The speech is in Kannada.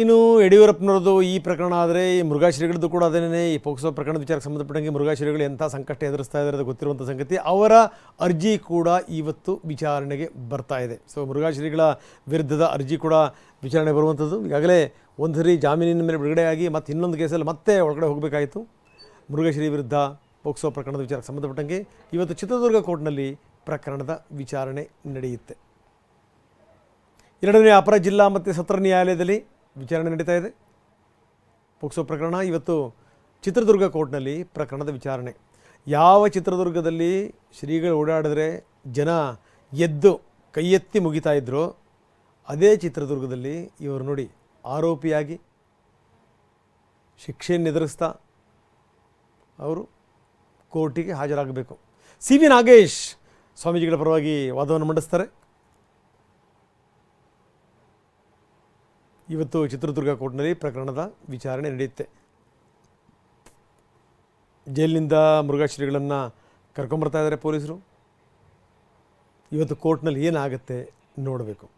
ಇನ್ನು ಯಡಿಯೂರಪ್ಪನವ್ರದ್ದು ಈ ಪ್ರಕರಣ ಆದರೆ ಈ ಮೃಗಾಶ್ರೀಗಳದ್ದು ಕೂಡ ಅದೇನೇ ಈ ಪೋಕ್ಸೋ ಪ್ರಕರಣದ ವಿಚಾರಕ್ಕೆ ಸಂಬಂಧಪಟ್ಟಂಗೆ ಮೃಗಾಶ್ರೀಗಳು ಎಂಥ ಸಂಕಷ್ಟ ಎದುರಿಸ್ತಾ ಇದ್ದಾರೆ ಗೊತ್ತಿರುವಂಥ ಸಂಗತಿ. ಅವರ ಅರ್ಜಿ ಕೂಡ ಇವತ್ತು ವಿಚಾರಣೆಗೆ ಬರ್ತಾ ಇದೆ. ಸೊ ಮೃಗಾಶ್ರೀಗಳ ವಿರುದ್ಧದ ಅರ್ಜಿ ಕೂಡ ವಿಚಾರಣೆ ಬರುವಂಥದ್ದು. ಈಗಾಗಲೇ ಒಂದು ಸರಿ ಜಾಮೀನಿನ ಮೇಲೆ ಬಿಡುಗಡೆಯಾಗಿ ಮತ್ತು ಇನ್ನೊಂದು ಕೇಸಲ್ಲಿ ಮತ್ತೆ ಒಳಗಡೆ ಹೋಗಬೇಕಾಯಿತು. ಮೃಗಶ್ರೀ ವಿರುದ್ಧ ಪೋಕ್ಸೋ ಪ್ರಕರಣದ ವಿಚಾರಕ್ಕೆ ಸಂಬಂಧಪಟ್ಟಂಗೆ ಇವತ್ತು ಚಿತ್ರದುರ್ಗ ಕೋರ್ಟ್ನಲ್ಲಿ ಪ್ರಕರಣದ ವಿಚಾರಣೆ ನಡೆಯುತ್ತೆ. ಎರಡನೇ ಅಪರ ಜಿಲ್ಲಾ ಮತ್ತು ಸತ್ರ ನ್ಯಾಯಾಲಯದಲ್ಲಿ ವಿಚಾರಣೆ ನಡೀತಾ ಇದೆ. ಪೋಕ್ಸೋ ಪ್ರಕರಣ ಇವತ್ತು ಚಿತ್ರದುರ್ಗ ಕೋರ್ಟ್ನಲ್ಲಿ ಪ್ರಕರಣದ ವಿಚಾರಣೆ. ಯಾವ ಚಿತ್ರದುರ್ಗದಲ್ಲಿ ಶ್ರೀಗಳು ಓಡಾಡಿದ್ರೆ ಜನ ಎದ್ದು ಕೈ ಎತ್ತಿ ಮುಗಿತಾ ಇದ್ರು, ಅದೇ ಚಿತ್ರದುರ್ಗದಲ್ಲಿ ಇವರು ನೋಡಿ ಆರೋಪಿಯಾಗಿ ಶಿಕ್ಷೆಯನ್ನು ಎದುರಿಸ್ತಾ ಅವರು ಕೋರ್ಟಿಗೆ ಹಾಜರಾಗಬೇಕು. ಸಿ ವಿ ನಾಗೇಶ್ ಸ್ವಾಮೀಜಿಗಳ ಪರವಾಗಿ ವಾದವನ್ನು ಮಂಡಿಸ್ತಾರೆ. ಇವತ್ತು ಚಿತ್ರದುರ್ಗ ಕೋರ್ಟ್ನಲ್ಲಿ ಪ್ರಕರಣದ ವಿಚಾರಣೆ ನಡೆಯುತ್ತೆ. ಜೈಲಿನಿಂದ ಮೃಗಾಶ್ರೀಗಳನ್ನು ಕರ್ಕೊಂಬರ್ತಾ ಇದ್ದಾರೆ ಪೊಲೀಸರು. ಇವತ್ತು ಕೋರ್ಟ್ನಲ್ಲಿ ಏನಾಗುತ್ತೆ ನೋಡಬೇಕು.